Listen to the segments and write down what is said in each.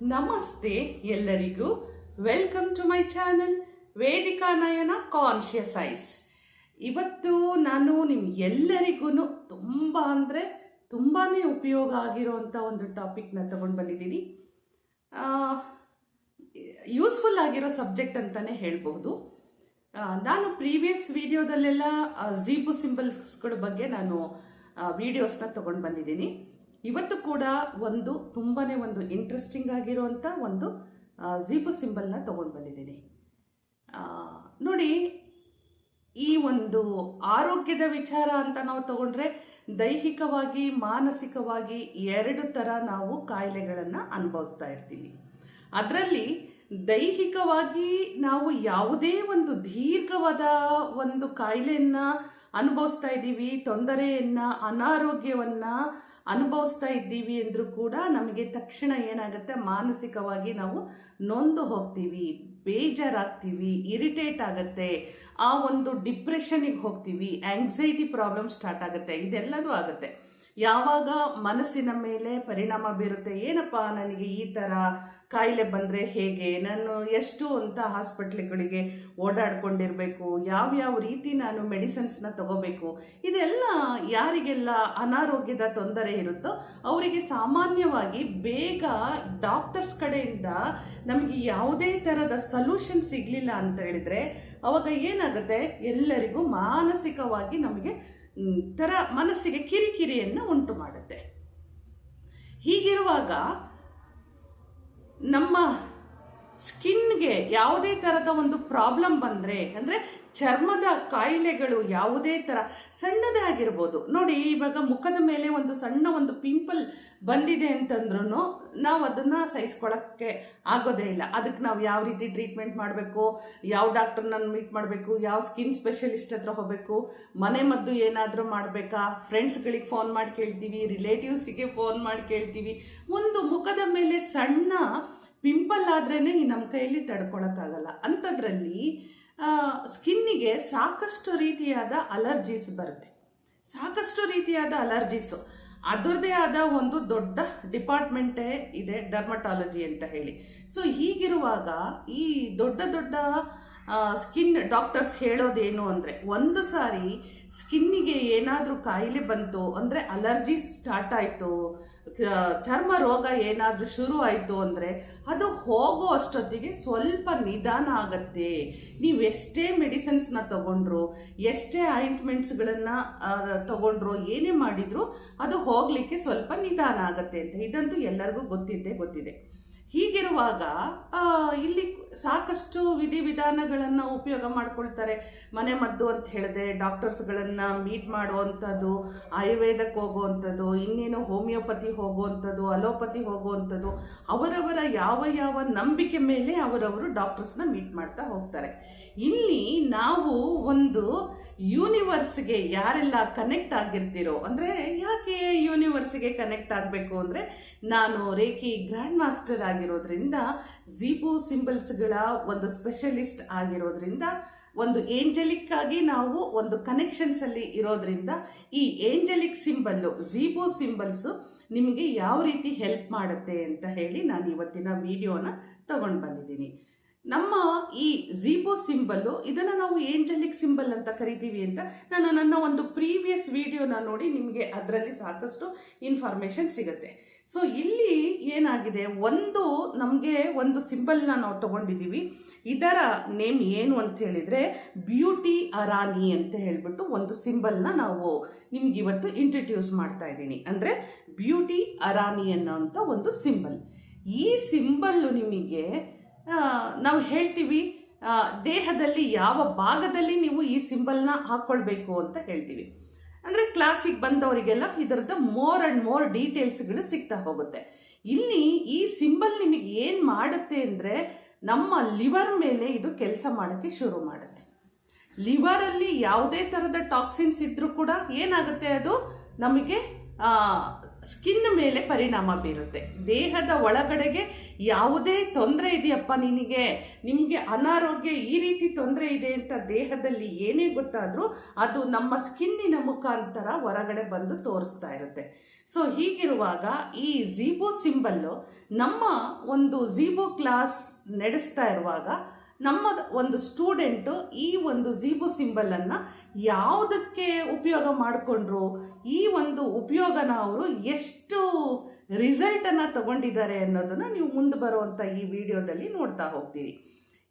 ನಮಸ್ತೆ ಎಲ್ಲರಿಗೂ. Welcome to my channel Vedika Nayana conscious eyes ಇವತ್ತು ನಾನು ನಿಮ್ಗೆಲ್ಲರಿಗೂ ತುಂಬ ಅಂದರೆ ತುಂಬಾ ಉಪಯೋಗ ಆಗಿರುವಂಥ ಒಂದು ಟಾಪಿಕ್ನ ತಗೊಂಡು ಬಂದಿದ್ದೀನಿ. ಯೂಸ್ಫುಲ್ ಆಗಿರೋ ಸಬ್ಜೆಕ್ಟ್ ಅಂತಲೇ ಹೇಳ್ಬೋದು. ನಾನು ಪ್ರೀವಿಯಸ್ ವಿಡಿಯೋದಲ್ಲೆಲ್ಲ ಝೀಬು ಸಿಂಬಲ್ಸ್ಗಳ ಬಗ್ಗೆ ನಾನು ವಿಡಿಯೋಸ್ನ ತಗೊಂಡು ಬಂದಿದ್ದೀನಿ. ಇವತ್ತು ಕೂಡ ಒಂದು ತುಂಬಾ ಒಂದು ಇಂಟ್ರೆಸ್ಟಿಂಗ್ ಆಗಿರುವಂಥ ಒಂದು ಜೀಪು ಸಿಂಬಲ್ನ ತೊಗೊಂಡು ಬಂದಿದ್ದೀನಿ. ನೋಡಿ, ಈ ಒಂದು ಆರೋಗ್ಯದ ವಿಚಾರ ಅಂತ ನಾವು ತಗೊಂಡ್ರೆ ದೈಹಿಕವಾಗಿ, ಮಾನಸಿಕವಾಗಿ ಎರಡು ಥರ ನಾವು ಕಾಯಿಲೆಗಳನ್ನು ಅನುಭವಿಸ್ತಾ ಇರ್ತೀವಿ. ಅದರಲ್ಲಿ ದೈಹಿಕವಾಗಿ ನಾವು ಯಾವುದೇ ಒಂದು ದೀರ್ಘವಾದ ಒಂದು ಕಾಯಿಲೆಯನ್ನು ಅನುಭವಿಸ್ತಾ ಇದ್ದೀವಿ, ತೊಂದರೆಯನ್ನು, ಅನಾರೋಗ್ಯವನ್ನು ಅನುಭವಿಸ್ತಾ ಇದ್ದೀವಿ ಅಂದರೂ ಕೂಡ ನಮಗೆ ತಕ್ಷಣ ಏನಾಗುತ್ತೆ? ಮಾನಸಿಕವಾಗಿ ನಾವು ನೊಂದು ಹೋಗ್ತೀವಿ, ಬೇಜಾರಾಗ್ತೀವಿ, ಇರಿಟೇಟ್ ಆಗುತ್ತೆ. ಆ ಒಂದು ಡಿಪ್ರೆಷನಿಗೆ ಹೋಗ್ತೀವಿ, ಆಂಗ್ಸೈಟಿ ಪ್ರಾಬ್ಲಮ್ ಸ್ಟಾರ್ಟ್ ಆಗುತ್ತೆ. ಇದೆಲ್ಲದೂ ಆಗುತ್ತೆ. ಯಾವಾಗ ಮನಸ್ಸಿನ ಮೇಲೆ ಪರಿಣಾಮ ಬೀರುತ್ತೆ? ಏನಪ್ಪ ನನಗೆ ಈ ಥರ ಕಾಯಿಲೆ ಬಂದರೆ ಹೇಗೆ? ನಾನು ಎಷ್ಟು ಅಂತ ಹಾಸ್ಪಿಟ್ಲ್ಗಳಿಗೆ ಓಡಾಡ್ಕೊಂಡಿರಬೇಕು. ಯಾವ್ಯಾವ ರೀತಿ ನಾನು ಮೆಡಿಸಿನ್ಸ್ನ ತಗೋಬೇಕು? ಇದೆಲ್ಲ ಯಾರಿಗೆಲ್ಲ ಅನಾರೋಗ್ಯದ ತೊಂದರೆ ಇರುತ್ತೋ ಅವರಿಗೆ ಸಾಮಾನ್ಯವಾಗಿ ಬೇಗ ಡಾಕ್ಟರ್ಸ್ ಕಡೆಯಿಂದ ನಮಗೆ ಯಾವುದೇ ಥರದ ಸೊಲ್ಯೂಷನ್ ಸಿಗಲಿಲ್ಲ ಅಂತ ಹೇಳಿದ್ರೆ ಅವಾಗ ಏನಾಗುತ್ತೆ? ಎಲ್ಲರಿಗೂ ಮಾನಸಿಕವಾಗಿ ನಮಗೆ ಥರ ಮನಸ್ಸಿಗೆ ಕಿರಿಕಿರಿಯನ್ನು ಉಂಟು ಮಾಡುತ್ತೆ. ಹೀಗಿರುವಾಗ ನಮ್ಮ ಸ್ಕಿನ್ಗೆ ಯಾವುದೇ ಥರದ ಒಂದು ಪ್ರಾಬ್ಲಮ್ ಬಂದರೆ, ಅಂದರೆ ಚರ್ಮದ ಕಾಯಿಲೆಗಳು ಯಾವುದೇ ಥರ ಸಣ್ಣದೇ ಆಗಿರ್ಬೋದು. ನೋಡಿ, ಇವಾಗ ಮುಖದ ಮೇಲೆ ಒಂದು ಸಣ್ಣ ಒಂದು ಪಿಂಪಲ್ ಬಂದಿದೆ ಅಂತಂದ್ರೂ ನಾವು ಅದನ್ನು ಸಹಿಸ್ಕೊಳ್ಳೋಕ್ಕೆ ಆಗೋದೇ ಇಲ್ಲ. ಅದಕ್ಕೆ ನಾವು ಯಾವ ರೀತಿ ಟ್ರೀಟ್ಮೆಂಟ್ ಮಾಡಬೇಕು, ಯಾವ ಡಾಕ್ಟರ್ನ ಮೀಟ್ ಮಾಡಬೇಕು, ಯಾವ ಸ್ಕಿನ್ ಸ್ಪೆಷಲಿಸ್ಟ್ ಹತ್ರ ಹೋಗಬೇಕು, ಮನೆ ಮದ್ದು ಏನಾದರೂ ಮಾಡಬೇಕಾ, ಫ್ರೆಂಡ್ಸ್ಗಳಿಗೆ ಫೋನ್ ಮಾಡಿ ಕೇಳ್ತೀವಿ, ರಿಲೇಟಿವ್ಸಿಗೆ ಫೋನ್ ಮಾಡಿ ಕೇಳ್ತೀವಿ. ಒಂದು ಮುಖದ ಮೇಲೆ ಸಣ್ಣ ಪಿಂಪಲ್ ಆದ್ರೇ ನಮ್ಮ ಕೈಯಲ್ಲಿ ತಡ್ಕೊಳಕ್ಕಾಗಲ್ಲ. ಅಂಥದ್ರಲ್ಲಿ ಸ್ಕಿನ್ನಿಗೆ ಸಾಕಷ್ಟು ರೀತಿಯಾದ ಅಲರ್ಜೀಸ್ ಬರುತ್ತೆ. ಸಾಕಷ್ಟು ರೀತಿಯಾದ ಅಲರ್ಜೀಸು. ಅದರದೇ ಆದ ಒಂದು ದೊಡ್ಡ ಡಿಪಾರ್ಟ್ಮೆಂಟೇ ಇದೆ ಡರ್ಮಟಾಲಜಿ ಅಂತ ಹೇಳಿ. ಸೊ ಹೀಗಿರುವಾಗ ಈ ದೊಡ್ಡ ದೊಡ್ಡ ಸ್ಕಿನ್ ಡಾಕ್ಟರ್ಸ್ ಹೇಳೋದೇನು ಅಂದರೆ, ಒಂದು ಸಾರಿ ಸ್ಕಿನ್ನಿಗೆ ಏನಾದರೂ ಕಾಯಿಲೆ ಬಂತು ಅಂದರೆ ಅಲರ್ಜಿ ಸ್ಟಾರ್ಟ್ ಆಯಿತು ಚರ್ಮ ರೋಗ ಏನಾದರೂ ಶುರು ಆಯಿತು ಅಂದರೆ ಅದು ಹೋಗೋ ಅಷ್ಟೊತ್ತಿಗೆ ಸ್ವಲ್ಪ ನಿಧಾನ ಆಗತ್ತೆ. ನೀವು ಎಷ್ಟೇ ಮೆಡಿಸಿನ್ಸ್ನ ತಗೊಂಡ್ರು, ಎಷ್ಟೇ ಆಯಿಂಟ್ಮೆಂಟ್ಸ್ಗಳನ್ನು ತಗೊಂಡ್ರು, ಏನೇ ಮಾಡಿದ್ರು ಅದು ಹೋಗಲಿಕ್ಕೆ ಸ್ವಲ್ಪ ನಿಧಾನ ಆಗತ್ತೆ ಅಂತ. ಇದಂತೂ ಎಲ್ಲರಿಗೂ ಗೊತ್ತಿದ್ದೇ ಗೊತ್ತಿದೆ. ಹೀಗಿರುವಾಗ ಇಲ್ಲಿ ಸಾಕಷ್ಟು ವಿಧಿ ವಿಧಾನಗಳನ್ನು ಉಪಯೋಗ ಮಾಡ್ಕೊಳ್ತಾರೆ. ಮನೆ ಮದ್ದು ಅಂತ ಹೇಳಿದೆ ಡಾಕ್ಟರ್ಸ್ಗಳನ್ನು ಮೀಟ್ ಮಾಡುವಂಥದ್ದು ಆಯುರ್ವೇದಕ್ಕೆ ಹೋಗುವಂಥದ್ದು, ಇನ್ನೇನು ಹೋಮಿಯೋಪತಿ ಹೋಗುವಂಥದ್ದು ಅಲೋಪತಿ ಹೋಗುವಂಥದ್ದು, ಅವರವರ ಯಾವ ಯಾವ ನಂಬಿಕೆ ಮೇಲೆ ಅವರವರು ಡಾಕ್ಟರ್ಸ್ನ ಮೀಟ್ ಮಾಡ್ತಾ ಹೋಗ್ತಾರೆ. ಇಲ್ಲಿ ನಾವು ಒಂದು ಯೂನಿವರ್ಸ್ಗೆ ಯಾರೆಲ್ಲ ಕನೆಕ್ಟ್ ಆಗಿರ್ತೀರೋ, ಅಂದರೆ ಯಾಕೆ ಯೂನಿವರ್ಸ್ಗೆ ಕನೆಕ್ಟ್ ಆಗಬೇಕು ಅಂದರೆ, ನಾನು ರೇಖಿ ಗ್ರ್ಯಾಂಡ್ ಮಾಸ್ಟರ್ ಆಗಿರೋದ್ರಿಂದ ಝೀಬು ಸಿಂಬಲ್ಸ್ಗಳ ಒಂದು ಸ್ಪೆಷಲಿಸ್ಟ್ ಆಗಿರೋದ್ರಿಂದ, ಒಂದು ಏಂಜಲಿಕ್ ಆಗಿ ನಾವು ಒಂದು ಕನೆಕ್ಷನ್ಸ್ ಅಲ್ಲಿ ಇರೋದ್ರಿಂದ, ಈ ಏಂಜಲಿಕ್ ಸಿಂಬಲ್ಲು ಝೀಬೋ ಸಿಂಬಲ್ಸು ನಿಮಗೆ ಯಾವ ರೀತಿ ಹೆಲ್ಪ್ ಮಾಡುತ್ತೆ ಅಂತ ಹೇಳಿ ನಾನು ಇವತ್ತಿನ ವಿಡಿಯೋನ ತಗೊಂಡು ಬಂದಿದ್ದೀನಿ. ನಮ್ಮ ಈ ಝೀಬೋ ಸಿಂಬಲ್ಲು ಇದನ್ನು ನಾವು ಏಂಜಲಿಕ್ ಸಿಂಬಲ್ ಅಂತ ಕರಿತೀವಿ ಅಂತ ನಾನು ನನ್ನ ಒಂದು ಪ್ರೀವಿಯಸ್ ವಿಡಿಯೋನ ನೋಡಿ ನಿಮಗೆ ಅದರಲ್ಲಿ ಸಾಕಷ್ಟು ಇನ್ಫಾರ್ಮೇಷನ್ ಸಿಗುತ್ತೆ. ಸೊ ಇಲ್ಲಿ ಏನಾಗಿದೆ, ಒಂದು ನಮಗೆ ಒಂದು ಸಿಂಬಲ್ನ ನಾವು ತೊಗೊಂಡಿದ್ದೀವಿ ಇದರ ನೇಮ್ ಏನು ಅಂತ ಹೇಳಿದರೆ ಬ್ಯೂಟಿ ಅರಾನಿ ಅಂತ ಹೇಳಿಬಿಟ್ಟು ಒಂದು ಸಿಂಬಲ್ನ ನಾವು ನಿಮ್ಗೆ ಇವತ್ತು ಇಂಟ್ರಡ್ಯೂಸ್ ಮಾಡ್ತಾ ಇದ್ದೀನಿ. ಅಂದರೆ ಬ್ಯೂಟಿ ಅರಾನಿ ಅನ್ನೋ ಒಂದು ಸಿಂಬಲ್ ಈ ಸಿಂಬಲ್ಲು ನಿಮಗೆ ನಾವು ಹೇಳ್ತೀವಿ ದೇಹದಲ್ಲಿ ಯಾವ ಭಾಗದಲ್ಲಿ ನೀವು ಈ ಸಿಂಬಲ್ನ ಹಾಕ್ಕೊಳ್ಬೇಕು ಅಂತ ಹೇಳ್ತೀವಿ. ಅಂದರೆ ಕ್ಲಾಸಿಗೆ ಬಂದವರಿಗೆಲ್ಲ ಇದರದ್ದು ಮೋರ್ ಆ್ಯಂಡ್ ಮೋರ್ ಡೀಟೇಲ್ಸ್ಗಳು ಸಿಗ್ತಾ ಹೋಗುತ್ತೆ. ಇಲ್ಲಿ ಈ ಸಿಂಬಲ್ ನಿಮಗೆ ಏನು ಮಾಡುತ್ತೆ ಅಂದರೆ ನಮ್ಮ ಲಿವರ್ ಮೇಲೆ ಇದು ಕೆಲಸ ಮಾಡೋಕ್ಕೆ ಶುರು ಮಾಡುತ್ತೆ. ಲಿವರಲ್ಲಿ ಯಾವುದೇ ಥರದ ಟಾಕ್ಸಿನ್ಸ್ ಇದ್ದರೂ ಕೂಡ ಏನಾಗುತ್ತೆ ಅದು? ನಮಗೆ ಸ್ಕಿನ್ ಮೇಲೆ ಪರಿಣಾಮ ಬೀರುತ್ತೆ. ದೇಹದ ಒಳಗಡೆಗೆ ಯಾವುದೇ ತೊಂದರೆ ಇದೆಯಪ್ಪ ನಿನಗೆ? ನಿಮಗೆ ಅನಾರೋಗ್ಯ ಈ ರೀತಿ ತೊಂದರೆ ಇದೆ ಅಂತ ದೇಹದಲ್ಲಿ ಏನೇ ಗೊತ್ತಾದರೂ ಅದು ನಮ್ಮ ಸ್ಕಿನ್ನಿನ ಮುಖಾಂತರ ಹೊರಗಡೆ ಬಂದು ತೋರಿಸ್ತಾ ಇರುತ್ತೆ. ಸೊ ಹೀಗಿರುವಾಗ ಈ ಝೀಬೋ ಸಿಂಬಲ್ಲು ನಮ್ಮ ಒಂದು ಝೀಬೋ ಕ್ಲಾಸ್ ನಡೆಸ್ತಾ ಇರುವಾಗ ನಮ್ಮ ಒಂದು ಸ್ಟೂಡೆಂಟು ಈ ಒಂದು ಝೀಬೋ ಸಿಂಬಲನ್ನು ಯಾವುದಕ್ಕೆ ಉಪಯೋಗ ಮಾಡಿಕೊಂಡ್ರು? ಈ ಒಂದು ಉಪಯೋಗನ ಅವರು ಎಷ್ಟು ರಿಸಲ್ಟನ್ನು ತಗೊಂಡಿದ್ದಾರೆ ಅನ್ನೋದನ್ನು ನೀವು ಮುಂದೆ ಬರುವಂಥ ಈ ವಿಡಿಯೋದಲ್ಲಿ ನೋಡ್ತಾ ಹೋಗ್ತೀರಿ.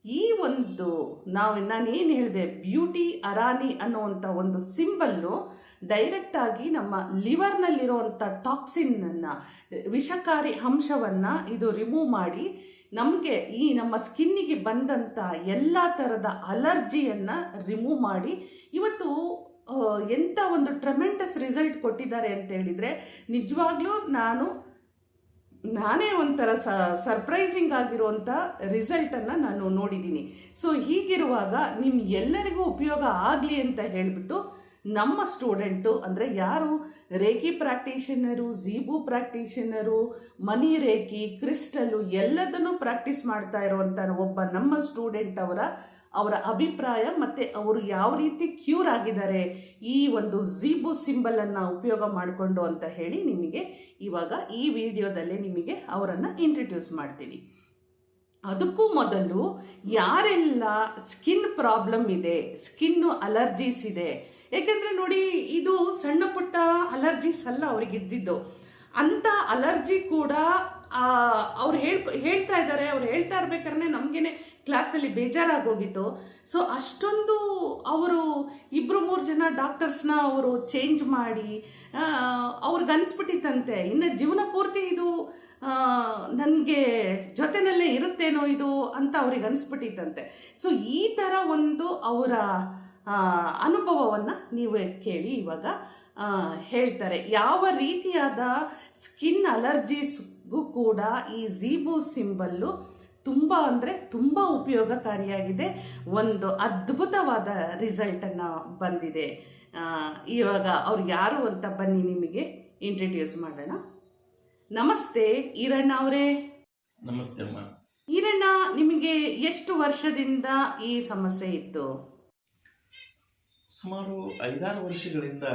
ಈ ಒಂದು ನಾವು ನಾನೇನು ಹೇಳಿದೆ ಬ್ಯೂಟಿ ಅರಾನಿ ಅನ್ನುವಂಥ ಒಂದು ಸಿಂಬಲ್ಲು ಡೈರೆಕ್ಟಾಗಿ ನಮ್ಮ ಲಿವರ್ನಲ್ಲಿರುವಂಥ ಟಾಕ್ಸಿನ್ನನ್ನು ವಿಷಕಾರಿ ಅಂಶವನ್ನು ಇದು ರಿಮೂವ್ ಮಾಡಿ ನಮಗೆ ಈ ನಮ್ಮ ಸ್ಕಿನ್ನಿಗೆ ಬಂದಂಥ ಎಲ್ಲ ಥರದ ಅಲರ್ಜಿಯನ್ನು ರಿಮೂವ್ ಮಾಡಿ ಇವತ್ತು ಎಂಥ ಒಂದು ಟ್ರಮೆಂಡಸ್ ರಿಸಲ್ಟ್ ಕೊಟ್ಟಿದ್ದಾರೆ ಅಂತ ಹೇಳಿದರೆ, ನಿಜವಾಗ್ಲೂ ನಾನು, ನಾನೇ ಒಂಥರ ಸ ಸರ್ಪ್ರೈಸಿಂಗ್ ಆಗಿರುವಂಥ ರಿಸಲ್ಟನ್ನು ನಾನು ನೋಡಿದ್ದೀನಿ. ಸೊ ಹೀಗಿರುವಾಗ ನಿಮ್ಮ ಎಲ್ಲರಿಗೂ ಉಪಯೋಗ ಆಗಲಿ ಅಂತ ಹೇಳಿಬಿಟ್ಟು ನಮ್ಮ ಸ್ಟೂಡೆಂಟು ಅಂದರೆ ಯಾರು? ರೇಖಿ ಪ್ರಾಕ್ಟೀಷನರು, ಝೀಬು ಪ್ರಾಕ್ಟೀಷನರು, ಮನಿ ರೇಖಿ, ಕ್ರಿಸ್ಟಲು ಎಲ್ಲದನ್ನು ಪ್ರಾಕ್ಟೀಸ್ ಮಾಡ್ತಾ ಇರುವಂಥ ಒಬ್ಬ ನಮ್ಮ ಸ್ಟೂಡೆಂಟ್ ಅವರ ಅವರ ಅಭಿಪ್ರಾಯ ಮತ್ತು ಅವರು ಯಾವ ರೀತಿ ಕ್ಯೂರ್ ಆಗಿದ್ದಾರೆ ಈ ಒಂದು ಝೀಬು ಸಿಂಬಲನ್ನು ಉಪಯೋಗ ಮಾಡಿಕೊಂಡು ಅಂತ ಹೇಳಿ ನಿಮಗೆ ಇವಾಗ ಈ ವಿಡಿಯೋದಲ್ಲೇ ನಿಮಗೆ ಅವರನ್ನು ಇಂಟ್ರಡ್ಯೂಸ್ ಮಾಡ್ತೀನಿ. ಅದಕ್ಕೂ ಮೊದಲು ಯಾರೆಲ್ಲ ಸ್ಕಿನ್ ಪ್ರಾಬ್ಲಮ್ ಇದೆ ಸ್ಕಿನ್ನು ಅಲರ್ಜೀಸ್ ಇದೆ ಯಾಕೆಂದರೆ ನೋಡಿ, ಇದು ಸಣ್ಣ ಪುಟ್ಟ ಅಲರ್ಜೀಸ್ ಅಲ್ಲ ಅವ್ರಿಗೆ ಇದ್ದಿದ್ದು. ಅಂಥ ಅಲರ್ಜಿ ಕೂಡ ಅವ್ರು ಹೇಳ್, ಹೇಳ್ತಾ ಇದ್ದಾರೆ. ಅವ್ರು ಹೇಳ್ತಾ ಇರ್ಬೇಕಾದ್ರೆ ನಮಗೇನೆ ಕ್ಲಾಸಲ್ಲಿ ಬೇಜಾರಾಗೋಗಿತ್ತು. ಸೊ ಅಷ್ಟೊಂದು ಅವರು ಇಬ್ಬರು ಮೂರು ಜನ ಡಾಕ್ಟರ್ಸ್ನ ಅವರು ಚೇಂಜ್ ಮಾಡಿ ಅವ್ರಿಗೆ ಅನ್ಸ್ಬಿಟ್ಟಿತ್ತಂತೆ. ಇನ್ನು ಜೀವನ ಪೂರ್ತಿ ಇದು ನನಗೆ ಜೊತೆನಲ್ಲೇ ಇರುತ್ತೇನೋ ಇದು ಅಂತ ಅವ್ರಿಗೆ ಅನ್ಸ್ಬಿಟ್ಟಿತ್ತಂತೆ. ಸೊ ಈ ಥರ ಒಂದು ಅವರ ಅನುಭವವನ್ನು ನೀವು ಕೇಳಿ ಇವಾಗ ಹೇಳ್ತಾರೆ. ಯಾವ ರೀತಿಯಾದ ಸ್ಕಿನ್ ಅಲರ್ಜೀಸ್ಗೂ ಕೂಡ ಈ ಝೀಬು ಸಿಂಬಲ್ಲು ತುಂಬ ಅಂದರೆ ತುಂಬ ಉಪಯೋಗಕಾರಿಯಾಗಿದೆ. ಒಂದು ಅದ್ಭುತವಾದ ರಿಸಲ್ಟನ್ನು ಬಂದಿದೆ. ಇವಾಗ ಅವ್ರು ಯಾರು ಅಂತ ಬನ್ನಿ ನಿಮಗೆ ಇಂಟ್ರಡ್ಯೂಸ್ ಮಾಡೋಣ. ನಮಸ್ತೆ ಈರಣ್ಣ ಅವರೇ. ನಮಸ್ತೆ ಅಮ್ಮ. ಈರಣ್ಣ ನಿಮಗೆ ಎಷ್ಟು ವರ್ಷದಿಂದ ಈ ಸಮಸ್ಯೆ ಇತ್ತು? ಸುಮಾರು ಐದಾರು ವರ್ಷಗಳಿಂದ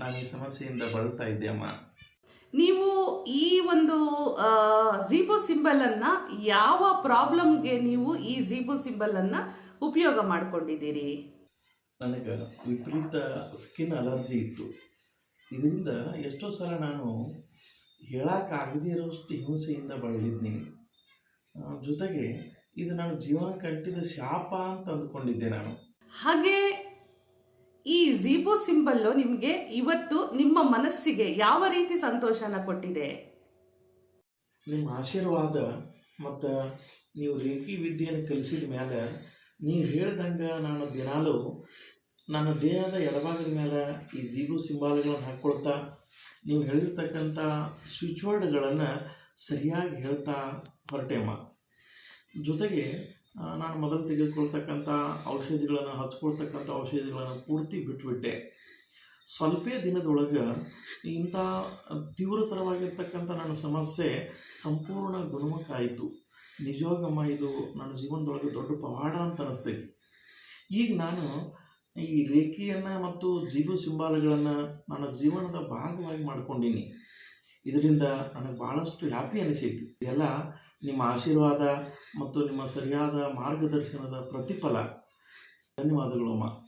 ನಾನು ಈ ಸಮಸ್ಯೆಯಿಂದ ಬಳಲ್ತಾ ಇದ್ದೆ ಅಮ್ಮ. ನೀವು ಈ ಒಂದು ಝೀಬೋ ಸಿಂಬಲನ್ನು ಯಾವ ಪ್ರಾಬ್ಲಮ್ಗೆ ನೀವು ಈ ಝೀಬೋ ಸಿಂಬಲನ್ನು ಉಪಯೋಗ ಮಾಡಿಕೊಂಡಿದ್ದೀರಿ? ನನಗೆ ವಿಪರೀತ ಸ್ಕಿನ್ ಅಲರ್ಜಿ ಇತ್ತು. ಇದರಿಂದ ಎಷ್ಟೋ ಸಲ ನಾನು ಹೇಳೋಕ್ಕಾಗದೇ ಇರೋಷ್ಟು ಹಿಂಸೆಯಿಂದ ಬಳಲಿದ್ದೀನಿ ಜೊತೆಗೆ ಇದು ನಾನು ಜೀವನ ಕಟ್ಟಿದ ಶಾಪ ಅಂತ ಅಂದ್ಕೊಂಡಿದ್ದೆ ನಾನು. ಹಾಗೆ ಝೀಬೋ ಸಿಂಬಲ್ಲು ನಿಮಗೆ ಇವತ್ತು ನಿಮ್ಮ ಮನಸ್ಸಿಗೆ ಯಾವ ರೀತಿ ಸಂತೋಷನ ಕೊಟ್ಟಿದೆ? ನಿಮ್ಮ ಆಶೀರ್ವಾದ ಮತ್ತು ನೀವು ರೇಖಿ ವಿದ್ಯೆಯನ್ನು ಕಲಿಸಿದ ಮೇಲೆ ನೀವು ಹೇಳ್ದಂಗೆ ನಾನು ದಿನಾಲೂ ನನ್ನ ದೇಹದ ಎಡಭಾಗದ ಮೇಲೆ ಈ ಜೀಬು ಸಿಂಬಾಲ್ಗಳನ್ನು ಹಾಕ್ಕೊಳ್ತಾ ನೀವು ಹೇಳಿರ್ತಕ್ಕಂಥ ಸ್ವಿಚ್ ವರ್ಡ್ಗಳನ್ನು ಸರಿಯಾಗಿ ಹೇಳ್ತಾ ಹೊರಟೆಮ್ಮ. ಜೊತೆಗೆ ನಾನು ಮೊದಲು ತೆಗೆದುಕೊಳ್ತಕ್ಕಂಥ ಔಷಧಿಗಳನ್ನು, ಹಚ್ಕೊಳ್ತಕ್ಕಂಥ ಔಷಧಿಗಳನ್ನು ಪೂರ್ತಿ ಬಿಟ್ಬಿಟ್ಟೆ. ಸ್ವಲ್ಪ ದಿನದೊಳಗೆ ಇಂಥ ತೀವ್ರತರವಾಗಿರ್ತಕ್ಕಂಥ ನನ್ನ ಸಮಸ್ಯೆ ಸಂಪೂರ್ಣ ಗುಣಮುಖ ಆಯಿತು ನಿಜವಾಗಮ್ಮ, ಇದು ನನ್ನ ಜೀವನದೊಳಗೆ ದೊಡ್ಡ ಪವಾಡ ಅಂತ ಅನಿಸ್ತೈತಿ. ಈಗ ನಾನು ಈ ರೇಖೆಯನ್ನು ಮತ್ತು ಜೀವ ಸಿಂಬಾಲಗಳನ್ನು ನನ್ನ ಜೀವನದ ಭಾಗವಾಗಿ ಮಾಡ್ಕೊಂಡೀನಿ. ಇದರಿಂದ ನನಗೆ ಭಾಳಷ್ಟು ಹ್ಯಾಪಿ ಅನಿಸೈತಿ. ಇದೆಲ್ಲ ನಿಮ್ಮ ಆಶೀರ್ವಾದ ಮತ್ತು ನಿಮ್ಮ ಸರಿಯಾದ ಮಾರ್ಗದರ್ಶನದ ಪ್ರತಿಫಲ. ಧನ್ಯವಾದಗಳು ಅಮ್ಮ.